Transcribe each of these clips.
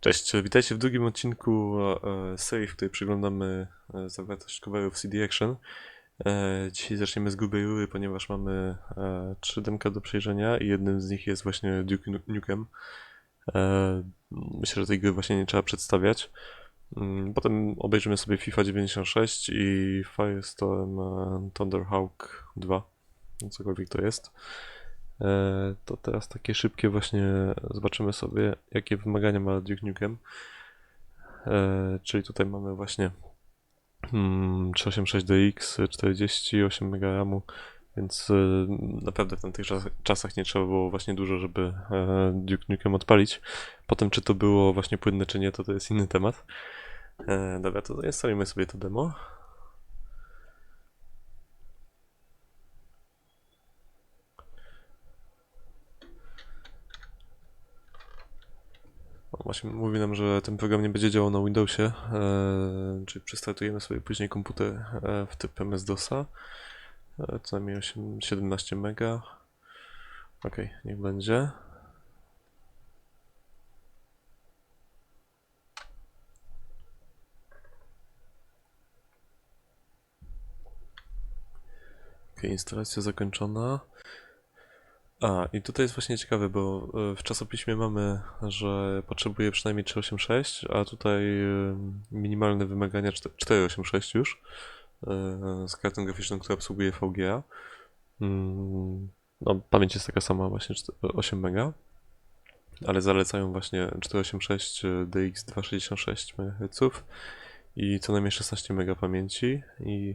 Cześć, witajcie w drugim odcinku e, serii, w której przyglądamy e, zawartość coverów CD Action. E, Dzisiaj zaczniemy z grubej rury, ponieważ mamy e, trzy demka do przejrzenia i jednym z nich jest właśnie Duke Nu- Nukem. E, Myślę, że tej gry właśnie nie trzeba przedstawiać. Mm, Potem obejrzymy sobie FIFA 96 i Firestorm e, Thunderhawk 2, cokolwiek to jest. E, To teraz takie szybkie właśnie zobaczymy sobie, jakie wymagania ma Duke Nukem. E, Czyli tutaj mamy właśnie mm, 386DX, 48 MB więc e, naprawdę w tamtych czas- czasach nie trzeba było właśnie dużo, żeby Duke Nukem odpalić. Potem czy to było właśnie płynne czy nie, to to jest inny temat. Dobra, to instalujmy sobie to demo. Właśnie mówi nam, że ten program nie będzie działał na Windowsie, e, czyli przestartujemy sobie później komputer e, w typ MS-DOSa, e, co najmniej 8, 17 mega. Ok, niech będzie. Ok, instalacja zakończona. A, i tutaj jest właśnie ciekawe, bo e, w czasopiśmie mamy, że potrzebuje przynajmniej 386, a tutaj e, minimalne wymagania czte- 486 już e, z kartą graficzną, która obsługuje VGA. Mm, No, pamięć jest taka sama, właśnie czte- 8 MB, ale zalecają właśnie 486 e, DX 266 MHz i co najmniej 16 MB pamięci i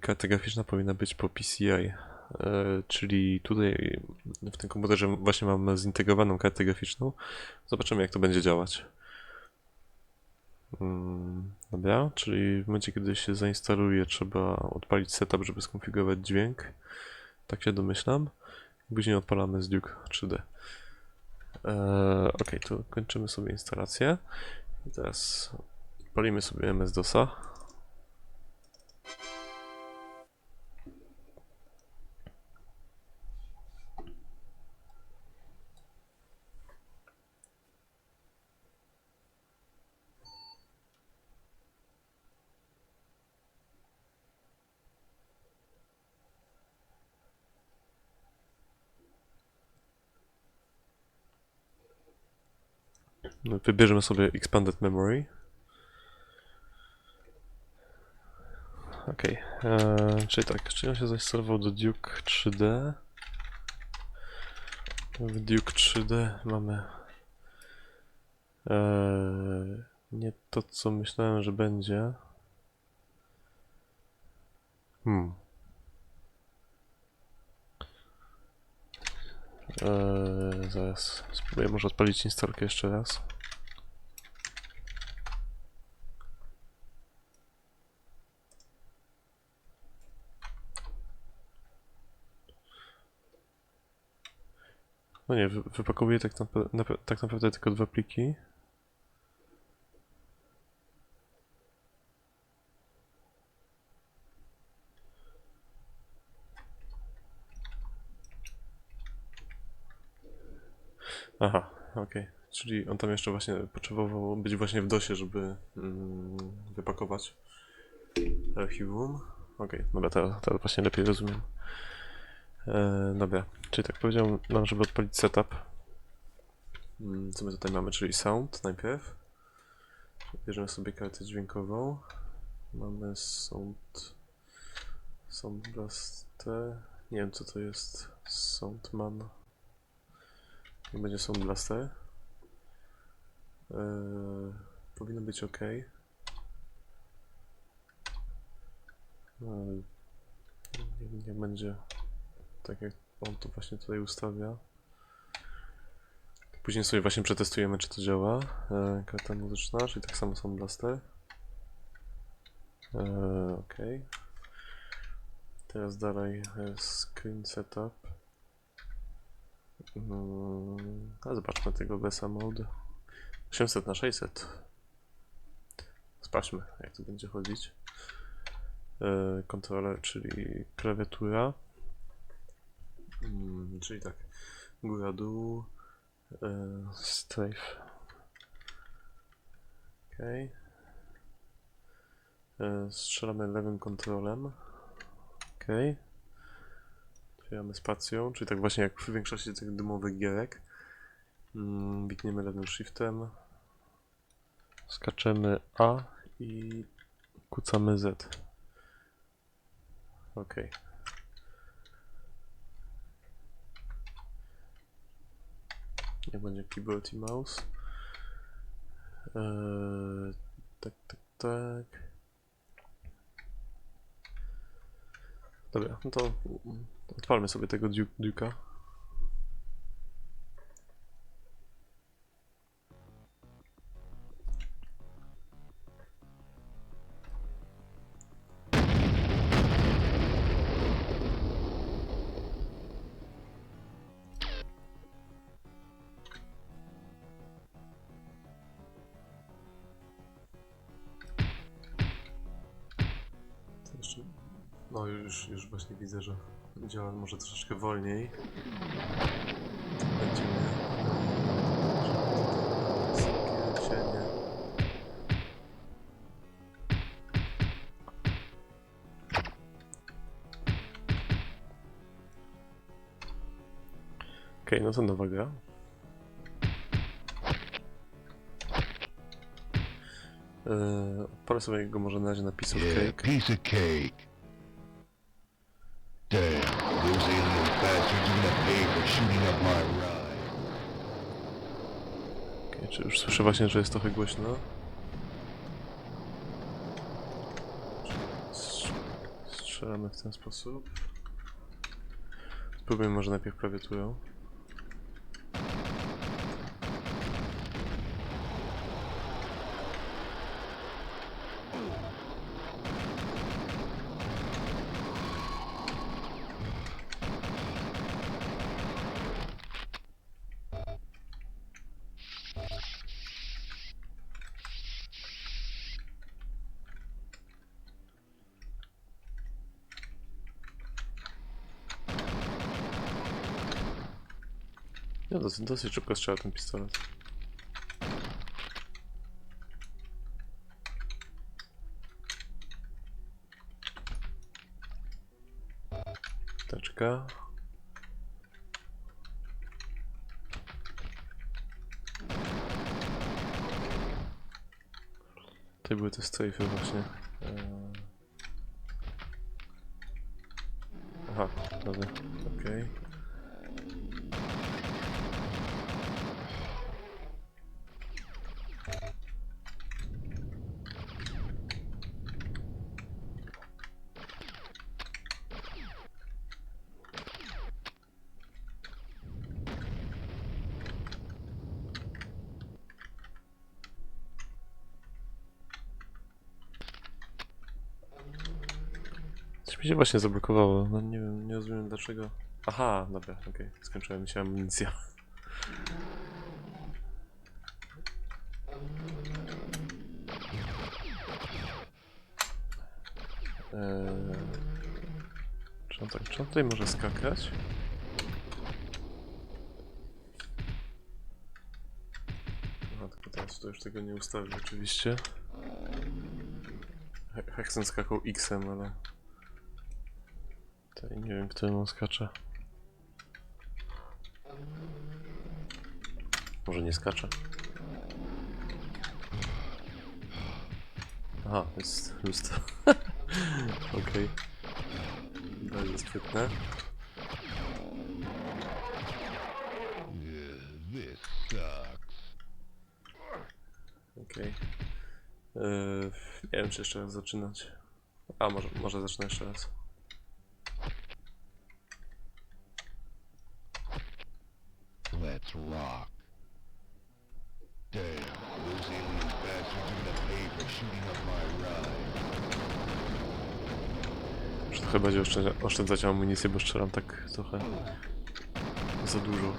karta graficzna powinna być po PCI. E, czyli tutaj w tym komputerze właśnie mam zintegrowaną kartę graficzną. Zobaczymy jak to będzie działać. Mm, Dobra, czyli w momencie kiedy się zainstaluje trzeba odpalić setup, żeby skonfigurować dźwięk. Tak się domyślam. Później odpalamy z Duke 3D. E, ok, to kończymy sobie instalację. I teraz odpalimy sobie MS-DOSa. Wybierzemy sobie Expanded Memory. Ok, czyli tak, czyli on się zainstalował do Duke 3D. W Duke 3D mamy e, nie to, co myślałem, że będzie. Hmm. Eee, zaraz spróbuję może odpalić instalkę jeszcze raz. No nie, wy- wypakowuję tak, nape- nape- tak naprawdę tylko dwa pliki. Aha, okej. Czyli on tam jeszcze właśnie potrzebował być właśnie w DOSie, żeby mm, wypakować archiwum. Okej, dobra, teraz, teraz właśnie lepiej rozumiem. E, dobra, czyli tak powiedział nam, żeby odpalić setup. Mm, Co my tutaj mamy, czyli sound najpierw. Bierzemy sobie kartę dźwiękową. Mamy sound... Sound Blaster. Nie wiem co to jest. Soundman. Nie będzie Sound Blaster. Eee, powinno być ok. Eee, nie, nie będzie tak jak on to właśnie tutaj ustawia. Później sobie właśnie przetestujemy czy to działa. Eee, karta muzyczna, czyli tak samo Sound Blaster. Eee, ok. Teraz dalej e, screen setup. Mm, a zobaczmy tego BSA mode. 800 na 600. Sprawdźmy, jak to będzie chodzić. E, kontroler, czyli klawiatura. Mm, czyli tak, góra, dół, e, strafe. Okej. E, Strzelamy lewym kontrolem. Okej. Otwieramy spacją, czyli tak właśnie jak w większości tych dymowych gierek. Mm, Bikniemy lewym shiftem. Skaczemy A i kucamy Z. Okej. Nie będzie keyboard i mouse. Eee, tak, tak, tak. Dobra, no to odpalmy sobie tego du- Duke'a. Że działa może troszeczkę wolniej. Będziemy... Cienie. Okej, no to nowa gra. Eee, odpalę sobie go może na razie na piece of Yeah, cake. piece of cake. Czy już słyszę właśnie, że jest trochę głośno? Strz- Strzelamy w ten sposób. Spróbujmy może najpierw klawiaturą. No dosyć, dosyć szybko strzela ten pistolet. Teczka. Tutaj były te strajfy właśnie. Eee. Aha, dobra, okej. Coś mi się właśnie zablokowało. No nie wiem, nie rozumiem dlaczego. Aha, dobra, okej. Skończyła mi się amunicja. Eee, czy, on tak, czy on tutaj może skakać? Aha, tylko teraz to już tego nie ustawię oczywiście. He- Hexen skakał X-em, ale... Tutaj nie wiem, którym on skacze. Może nie skacze. Aha, jest lustro. Okej. Bardzo sprytne. Yeah, this sucks. Okej. Yy, nie wiem, czy jeszcze raz zaczynać. A, może, może zacznę jeszcze raz. Bardziej oszczędzać, amunicję, bo strzelam tak trochę za dużo.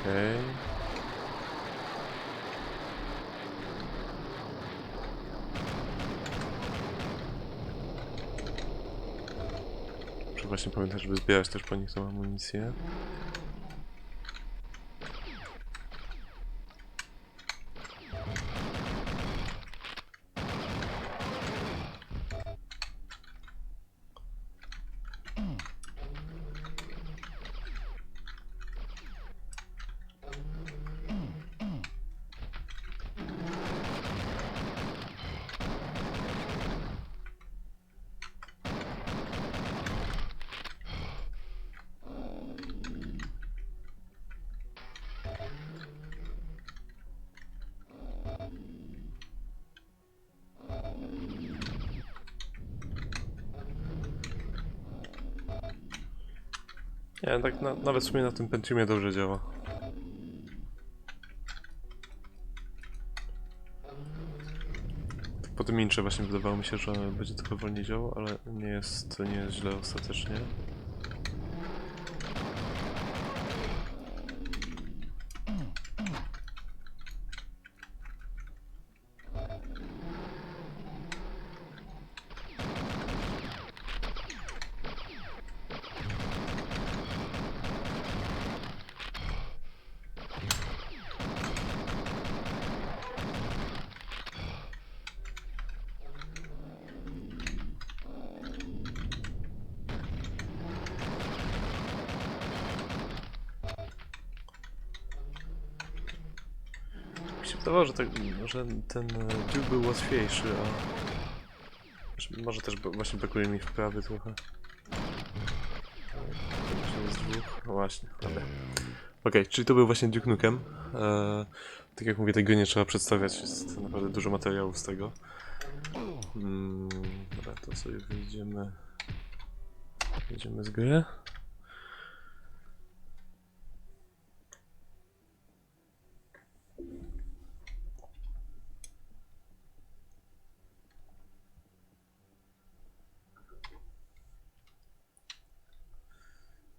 Okej. Muszę właśnie pamiętać, żeby zbierać też po nich tą amunicję. Nie, tak na, nawet w sumie na tym Pentiumie dobrze działa. Po tym intrze właśnie wydawało mi się, że będzie trochę wolniej działał, ale nie jest, nie jest źle ostatecznie. Mi się wydawało, że, tak, że ten e, Duke był łatwiejszy, a... że Może też właśnie brakuje mi wprawy trochę. Jest dwóch. No właśnie, dobra. Okej, czyli to był właśnie Duke Nukem. E, tak jak mówię, tej gry nie trzeba przedstawiać, jest naprawdę dużo materiałów z tego. Mm, dobra, to sobie wyjdziemy... Wyjdziemy z gry.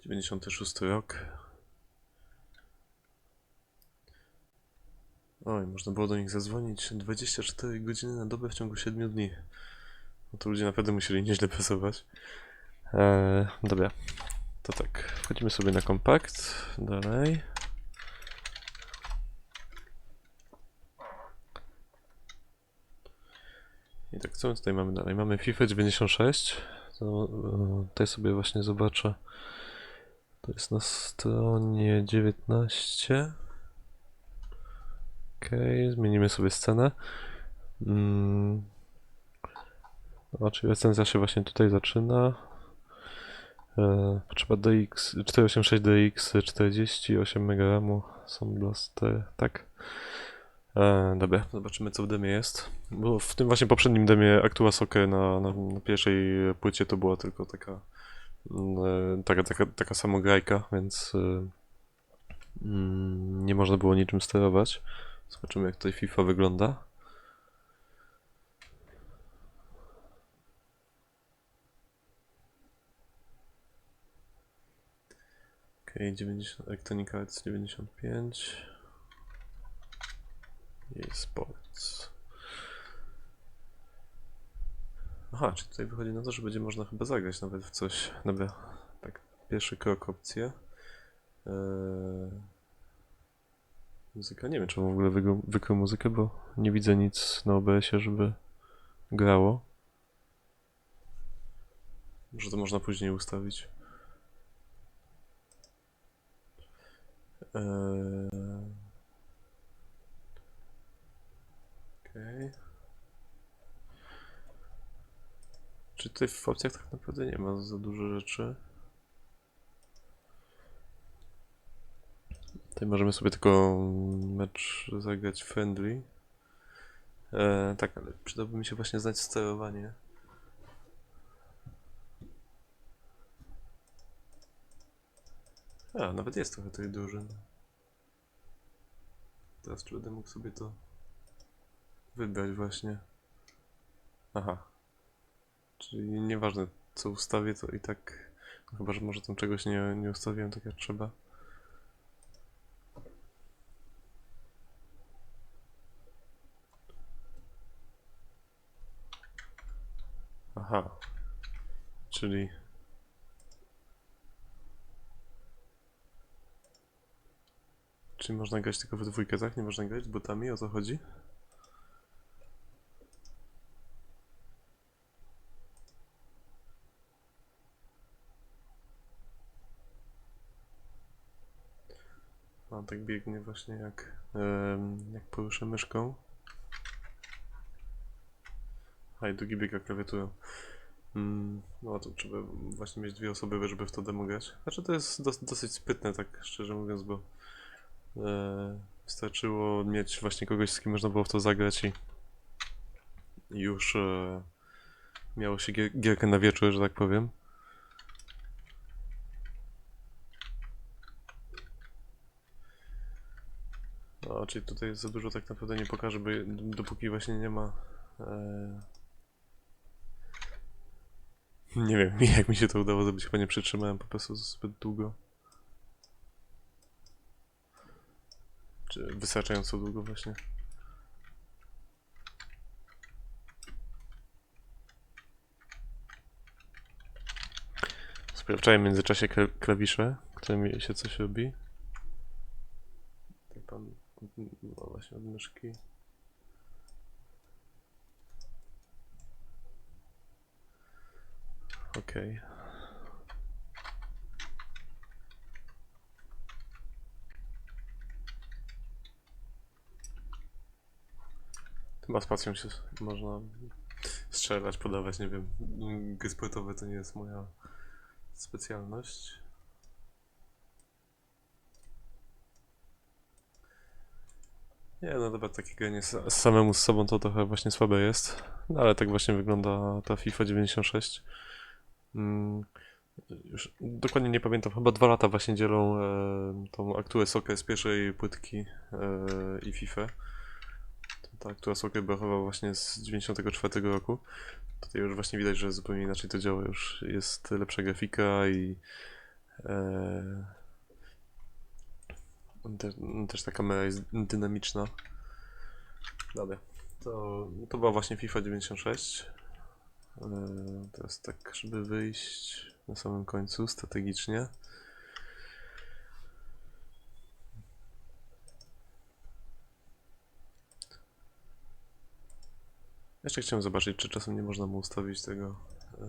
Dziewięćdziesiąty szósty rok. Oj, można było do nich zadzwonić 24 godziny na dobę w ciągu 7 dni. No to ludzie naprawdę musieli nieźle pracować. Eee, dobra. To tak, wchodzimy sobie na kompakt. Dalej. I tak, co my tutaj mamy dalej? Mamy FIFA 96. To, e, tutaj sobie właśnie zobaczę. To jest na stronie 19. Okej, zmienimy sobie scenę. Mm. No, czyli recenzja się właśnie tutaj zaczyna. E, potrzeba DX, 486 DX, 48 MB RAMu, Sound Blaster, tak. E, dobra, zobaczymy co w demie jest. Bo w tym właśnie poprzednim demie Actua Soccer na, na, na pierwszej płycie to była tylko taka taka, taka, taka samograjka, więc e, mm, nie można było niczym sterować. Zobaczymy jak tutaj FIFA wygląda. Okej, 90 Electronic Arts 95. EA Sports. Aha, czy tutaj wychodzi na to, że będzie można chyba zagrać nawet w coś. Dobra, tak, pierwszy krok opcje. Eee... Muzyka, nie wiem czy w ogóle wygrył, wykrył muzykę, bo nie widzę nic na OBS-ie, żeby grało. Może to można później ustawić. Eee... Okej. Czy tutaj w opcjach tak naprawdę nie ma za dużo rzeczy? Tutaj możemy sobie tylko mecz zagrać friendly. E, tak, ale przydałoby mi się właśnie znać sterowanie. A, nawet jest trochę tych drużyn. Teraz czy będę mógł sobie to wybrać właśnie. Aha. Czyli nieważne co ustawię, to i tak, chyba że może tam czegoś nie, nie ustawiłem tak jak trzeba. Aha, czyli... Czyli można grać tylko w dwójkę, tak? Nie można grać z butami, o co chodzi? Tak biegnie właśnie jak, jak poruszę myszką. A i drugi biega klawiaturą. Mm, no to trzeba właśnie mieć dwie osoby, żeby w to demo grać. Znaczy to jest dos dosyć spytne, tak szczerze mówiąc, bo e, wystarczyło mieć właśnie kogoś, z kim można było w to zagrać i już e, miało się gier gierkę na wieczór, że tak powiem. No, czyli tutaj za dużo tak naprawdę nie pokażę, bo dopóki właśnie nie ma e, nie wiem, jak mi się to udało zrobić, chyba nie przytrzymałem po prostu zbyt długo. Czy wystarczająco długo właśnie. Sprawdzałem w międzyczasie kla- klawisze, którymi się coś robi. No właśnie od myszki. Okej. Chyba spacją się można strzelać, podawać, nie wiem. Gry to nie jest moja specjalność. Nie, no dobra, takie granie samemu z sobą to trochę właśnie słabe jest. No ale tak właśnie wygląda ta FIFA 96. Mm, już dokładnie nie pamiętam, chyba dwa lata właśnie dzielą e, tą aktuę Soccer z pierwszej płytki e, i FIFA. Ta aktua Soccer była chyba właśnie z 94 roku. Tutaj już właśnie widać, że zupełnie inaczej to działa. Już jest lepsza grafika i e, te, też ta kamera jest dynamiczna. Dobra. To, to była właśnie FIFA 96. E, Teraz tak, żeby wyjść na samym końcu strategicznie. Jeszcze chciałem zobaczyć, czy czasem nie można mu ustawić tego. e,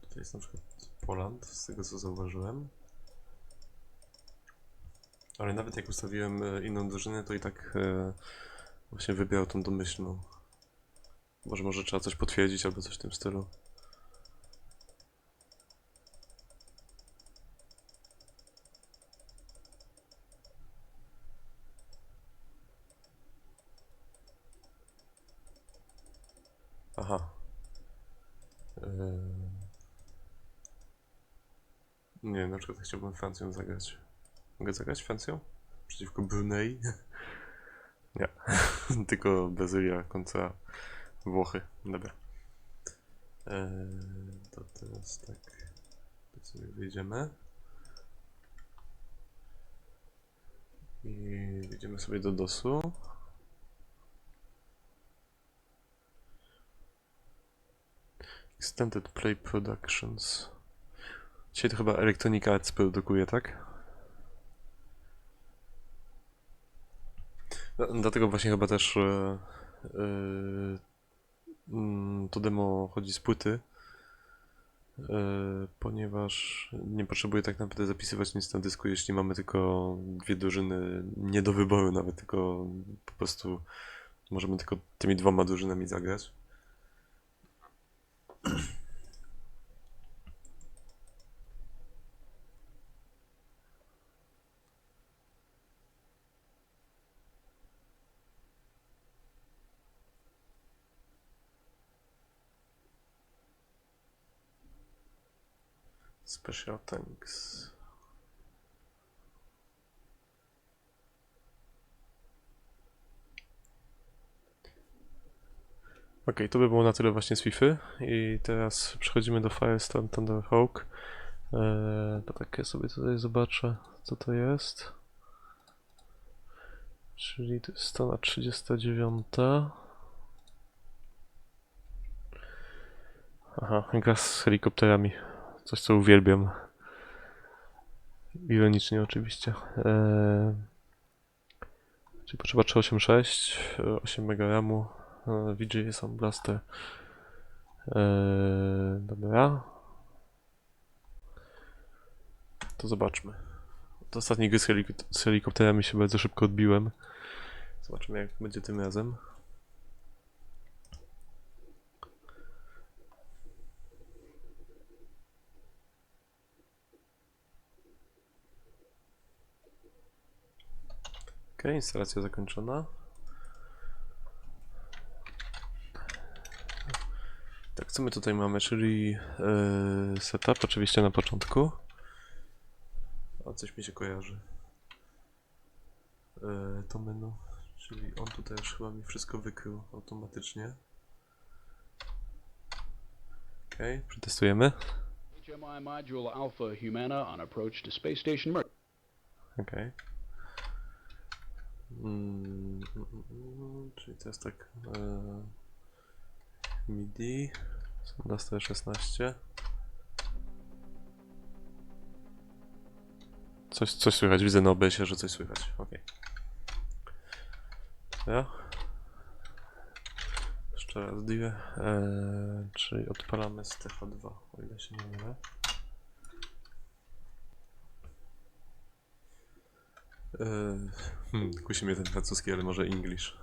Tutaj jest na przykład Poland, z tego co zauważyłem. Ale nawet jak ustawiłem e, inną drużynę, to i tak e, właśnie wybierał tą domyślną. Może może trzeba coś potwierdzić albo coś w tym stylu. Aha. Eee... Nie, na przykład chciałbym Francją zagrać. Mogę zagrać Francją? Przeciwko Brunei? Nie. Tylko Brazylia kontra Włochy. Dobra. Eee, to teraz tak. To sobie wyjdziemy. I wejdziemy sobie do DOSu. Extended Play Productions. Dzisiaj to chyba Electronic Arts produkuje, tak? No, Dlatego właśnie chyba też mm, to demo chodzi z płyty, e, ponieważ nie potrzebuję tak naprawdę zapisywać nic na dysku, jeśli mamy tylko dwie drużyny, nie do wyboru nawet, tylko po prostu możemy tylko tymi dwoma drużynami zagrać. Special thanks. Ok, to by było na tyle właśnie z FIFA. I teraz przechodzimy do Firestorm Thunderhawk. Eee, to tak ja sobie tutaj zobaczę, co to jest. Czyli to jest strona 39. Aha, gra z helikopterami. Coś, co uwielbiam. Ironicznie oczywiście. Eee, czyli potrzeba 386, e, 8 MB RAMu, e, VGA Sound Blaster. Eee, dobra. To zobaczmy. Od ostatniej gry z, helik- z helikopterami się bardzo szybko odbiłem. Zobaczymy jak będzie tym razem. Ok, instalacja zakończona. Tak, co my tutaj mamy? Czyli yy, setup, oczywiście na początku. O, coś mi się kojarzy. Yy, to menu, czyli on tutaj już chyba mi wszystko wykrył automatycznie. Ok, przetestujemy. HMI Module Alpha Humana on approach to Space Station Mercury. Okej. Mm, czyli to jest tak. E, MIDI. Sonda 116. Coś, coś słychać, widzę na OBS-ie, że coś słychać. Okej. Ja. Jeszcze raz dwie. E, czyli odpalamy z TH2, o ile się nie mylę. Hmm, kusi mnie ten francuski, ale może English.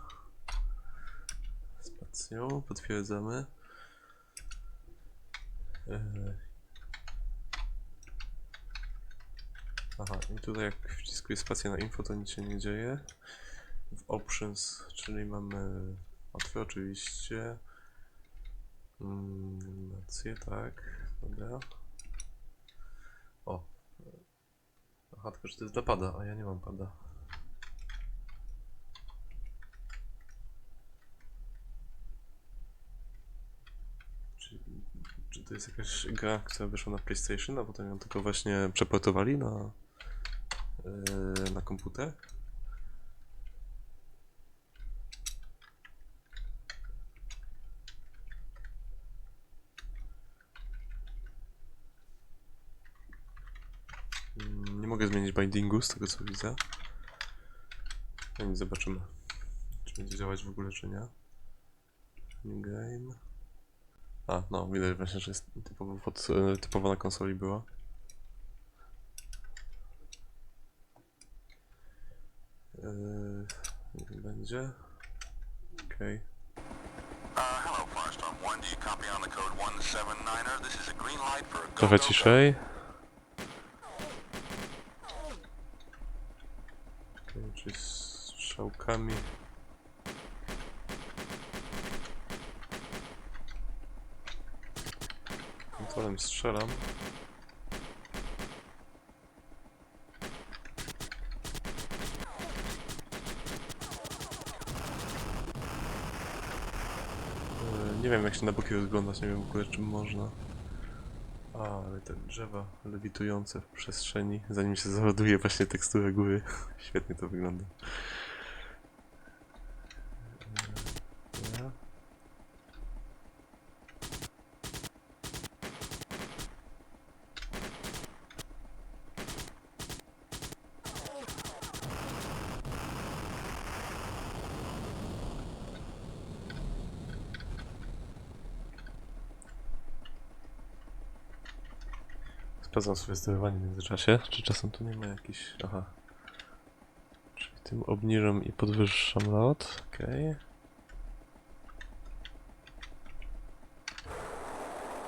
Spacją, potwierdzamy. Eee. Aha, i tutaj jak wciskuję spację na info, to nic się nie dzieje. W options, czyli mamy łatwe oczywiście. Mm, Animacje, tak, dobra. O, Aha, tylko że to jest dla pada, a ja nie mam pada. Czy, czy to jest jakaś gra, która wyszła na PlayStation, a potem ją tylko właśnie przeportowali na, yy, na komputer? Mm, Nie mogę zmienić bindingu z tego co widzę. No nic, zobaczymy. Czy będzie działać w ogóle, czy nie. New game. A, no, widać właśnie, że jest typowo, pod, typowo na konsoli była. Yy, niech będzie. Okej. Uh, hello, Firestorm 1. Do you copy on the code 179er? This is a green light for a go, Trochę go, go. ciszej. Czyli z strzałkami. Kontrolem strzelam. E, Nie wiem jak się na boki rozglądać, nie wiem w ogóle czym można. A, ale te drzewa lewitujące w przestrzeni, zanim się załaduje właśnie tekstura góry. Świetnie to wygląda. Eee, ja. Sprawdzam sobie sterowanie w międzyczasie, czy czasem tu nie ma jakiś... Aha. Czyli tym obniżam i podwyższam lot, okej.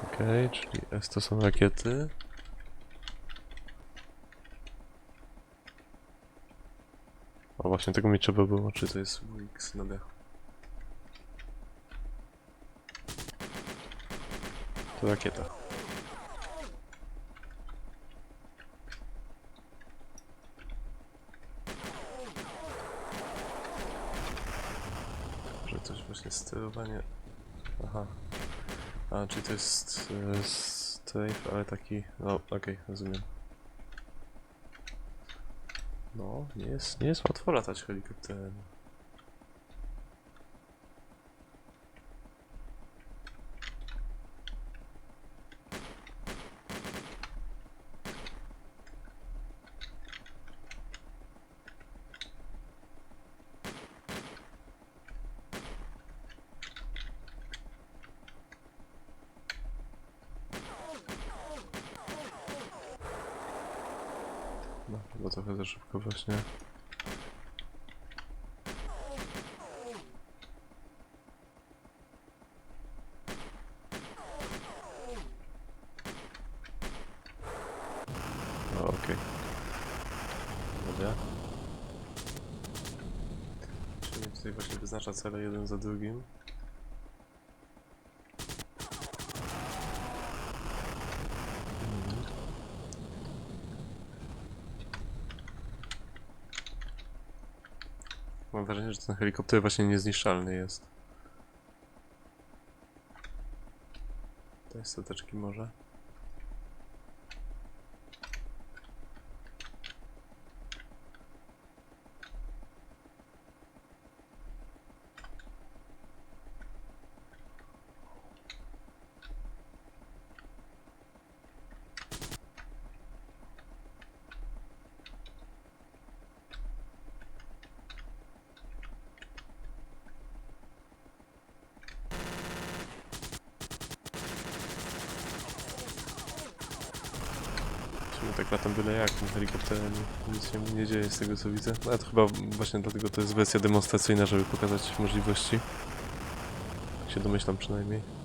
Okej, czyli S to są rakiety. O właśnie, tego mi trzeba było, czy to jest WX na dachu. To rakieta. Że coś właśnie sterowanie. Aha. A, czyli to jest e, strafe, ale taki. No, okej, rozumiem. No, nie jest, nie jest łatwo latać helikopterem. Chyba trochę za szybko właśnie. Okej. Dobra. Czyli tutaj właśnie wyznacza cele jeden za drugim. Że ten helikopter właśnie niezniszczalny jest. Te stateczki może. Tak latam byle jak tym helikopterem nic się nie dzieje z tego co widzę. No, Ale to chyba właśnie dlatego to jest wersja demonstracyjna, żeby pokazać możliwości. Tak się domyślam przynajmniej.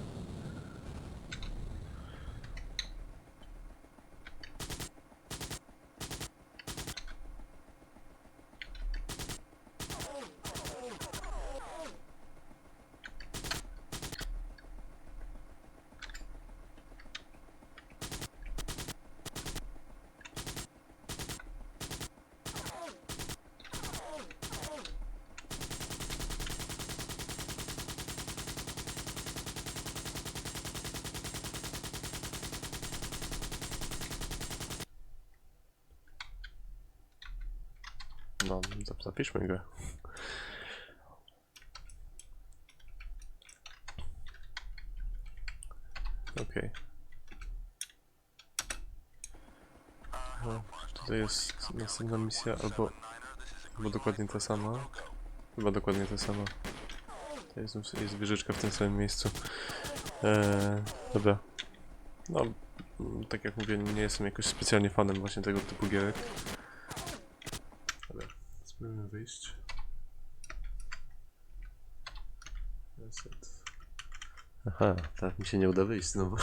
No, zap- zapiszmy go. Okej. No, Tutaj jest następna misja, albo, albo dokładnie ta sama. Chyba dokładnie ta sama. To jest, jest wieżyczka w tym samym miejscu. Eee, dobra. No, tak jak mówię, nie jestem jakoś specjalnie fanem właśnie tego typu gierek. Wyjść. Reset. Aha, tak mi się nie uda wyjść znowu.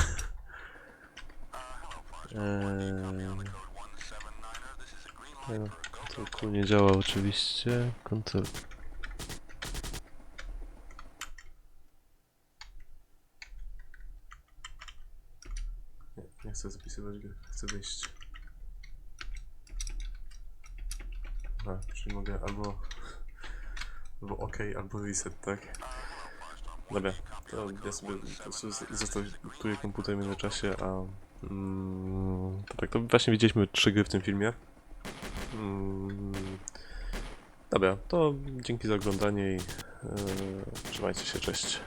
Eee, nie no, nie działa oczywiście. Ctrl. Nie, nie chcę zapisywać gry, chcę wyjść. Aha, czyli mogę albo... Albo OK, albo reset, tak? Dobra, to ja sobie zostawię komputer w międzyczasie, a... Mm, to tak, to właśnie widzieliśmy trzy gry w tym filmie. Mm, dobra, to dzięki za oglądanie i yy, trzymajcie się, cześć.